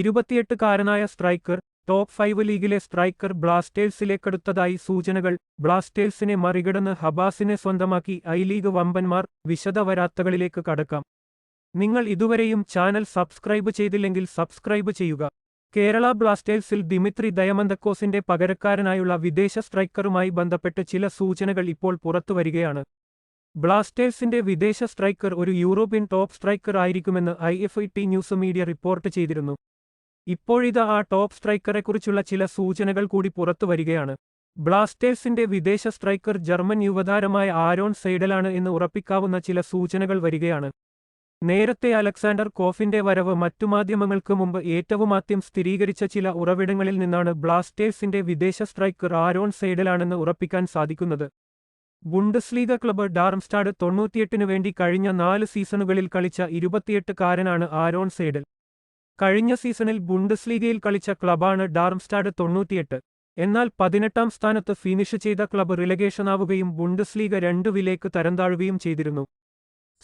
ഇരുപത്തിയെട്ടുകാരനായ striker top five ലീഗിലെ striker ബ്ലാസ്റ്റേഴ്സിലേക്കെടുത്തതായി സൂചനകൾ ബ്ലാസ്റ്റേഴ്സിനെ മറികടന്ന് ഹബാസിനെ സ്വന്തമാക്കി ഐ ലീഗ് വമ്പന്മാർ വിശദ വരാത്തകളിലേക്ക് കടക്കാം. നിങ്ങൾ ഇതുവരെയും ചാനൽ സബ്സ്ക്രൈബ് ചെയ്തില്ലെങ്കിൽ സബ്സ്ക്രൈബ് ചെയ്യുക. കേരള ബ്ലാസ്റ്റേഴ്സിൽ ദിമിത്രി ദയമന്തക്കോസിന്റെ പകരക്കാരനായുള്ള വിദേശ സ്ട്രൈക്കറുമായി ബന്ധപ്പെട്ട് ചില സൂചനകൾ ഇപ്പോൾ പുറത്തുവരികയാണ് ബ്ലാസ്റ്റേഴ്സിന്റെ വിദേശ സ്ട്രൈക്കർ ഒരു യൂറോപ്യൻ ടോപ്പ് സ്ട്രൈക്കർ ആയിരിക്കുമെന്ന് I F I T news media report ചെയ്തിരുന്നു. ഇപ്പോഴിതാ ആ ടോപ്പ് സ്ട്രൈക്കറെക്കുറിച്ചുള്ള ചില സൂചനകൾ കൂടി പുറത്തു വരികയാണ്. ബ്ലാസ്റ്റേഴ്സിന്റെ വിദേശ സ്ട്രൈക്കർ ജർമ്മൻ യുവതാരമായ ആരോൺ സൈഡലാണ് എന്ന് ഉറപ്പിക്കാവുന്ന ചില സൂചനകൾ വരികയാണ്. നേരത്തെ അലക്സാണ്ടർ കോഫിന്റെ വരവ് മറ്റു മാധ്യമങ്ങൾക്ക് മുമ്പ് ഏറ്റവുമാദ്യം സ്ഥിരീകരിച്ച ചില ഉറവിടങ്ങളിൽ നിന്നാണ് ബ്ലാസ്റ്റേഴ്സിന്റെ വിദേശ സ്ട്രൈക്കർ ആരോൺ സൈഡലാണെന്ന് ഉറപ്പിക്കാൻ സാധിക്കുന്നത്. ബുണ്ടസ്ലീഗ ക്ലബ് ഡാർംസ്റ്റാഡ് തൊണ്ണൂറ്റിയെട്ടിനു വേണ്ടി കഴിഞ്ഞ നാല് സീസണുകളിൽ കളിച്ച ഇരുപത്തിയെട്ടുകാരനാണ് ആരോൺ സൈഡൽ കഴിഞ്ഞ സീസണിൽ ബുണ്ടസ്ലീഗയിൽ കളിച്ച ക്ലബാണ് ഡാർംസ്റ്റാഡ് തൊണ്ണൂറ്റിയെട്ട്. എന്നാൽ പതിനെട്ടാം സ്ഥാനത്ത് ഫിനിഷ് ചെയ്ത ക്ലബ് റിലഗേഷനാവുകയും ബുണ്ടസ്ലീഗ രണ്ടു വിലേക്ക് തരംതാഴുകയും ചെയ്തിരുന്നു.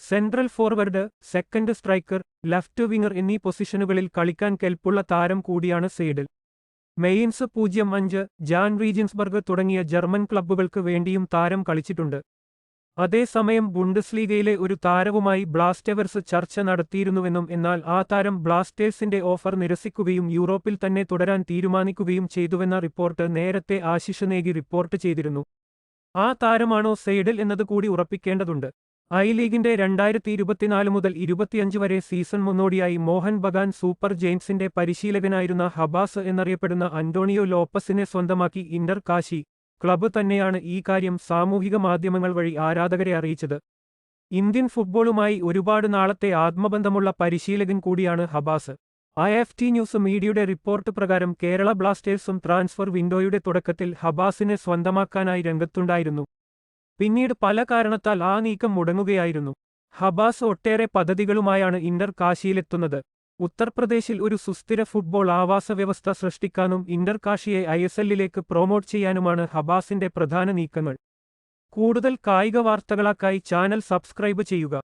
Central forward second striker left winger എന്നീ പൊസിഷനുകളിൽ കളിക്കാൻ കെൽപ്പുള്ള താരം കൂടിയാണ് സെയ്ഡൽ. മെയിൻസ് പൂജ്യം അഞ്ച് ജാൻ റീജിൻസ്ബർഗ് തുടങ്ങിയ ജർമ്മൻ ക്ലബ്ബുകൾക്ക് വേണ്ടിയും താരം കളിച്ചിട്ടുണ്ട്. അതേസമയം ബുണ്ടസ്ലീഗയിലെ ഒരു താരവുമായി ബ്ലാസ്റ്റേഴ്സ് ചർച്ച നടത്തിയിരുന്നുവെന്നും എന്നാൽ ആ താരം ബ്ലാസ്റ്റേഴ്സിന്റെ ഓഫർ നിരസിക്കുകയും യൂറോപ്പിൽ തന്നെ തുടരാൻ തീരുമാനിക്കുകയും ചെയ്തുവെന്ന റിപ്പോർട്ട് നേരത്തെ ആശിഷ് നേഗി റിപ്പോർട്ട് ചെയ്തിരുന്നു. ആ താരമാണോ സെയ്ഡൽ എന്നതുകൂടി ഉറപ്പിക്കേണ്ടതുണ്ട്. ഐ ലീഗിന്റെ രണ്ടായിരത്തി ഇരുപത്തിനാല് മുതൽ ഇരുപത്തിയഞ്ച് വരെ സീസൺ മുന്നോടിയായി മോഹൻ ബഗാൻ സൂപ്പർ ജെയിംസിന്റെ പരിശീലകനായിരുന്ന ഹബാസ് എന്നറിയപ്പെടുന്ന അന്റോണിയോ ലോപ്പസിനെ സ്വന്തമാക്കി ഇന്റർ കാശി. ക്ലബ്ബ് തന്നെയാണ് ഈ കാര്യം സാമൂഹിക മാധ്യമങ്ങൾ വഴി ആരാധകരെ അറിയിച്ചത്. ഇന്ത്യൻ ഫുട്ബോളുമായി ഒരുപാട് നാളത്തെ ആത്മബന്ധമുള്ള പരിശീലകൻ കൂടിയാണ് Habas. I F T news മീഡിയയുടെ റിപ്പോർട്ട് പ്രകാരം കേരള ബ്ലാസ്റ്റേഴ്സും ട്രാൻസ്ഫർ വിൻഡോയുടെ തുടക്കത്തിൽ ഹബാസിനെ സ്വന്തമാക്കാനായി രംഗത്തുണ്ടായിരുന്നു. പിന്നീട് പല കാരണത്താൽ ആ നീക്കം മുടങ്ങുകയായിരുന്നു. ഹബാസ് ഒട്ടേറെ പദ്ധതികളുമായാണ് ഇന്റർ കാശിയിലെത്തുന്നത്. ഉത്തർപ്രദേശിൽ ഒരു സുസ്ഥിര ഫുട്ബോൾ ആവാസ വ്യവസ്ഥ സൃഷ്ടിക്കാനും ഇന്റർ കാശിയെ ഐ എസ് എല്ലിലേക്ക് പ്രൊമോട്ട് ചെയ്യാനുമാണ് ഹബാസിന്റെ പ്രധാന നീക്കങ്ങൾ. കൂടുതൽ കായിക വാർത്തകളാക്കായി ചാനൽ സബ്സ്ക്രൈബ് ചെയ്യുക.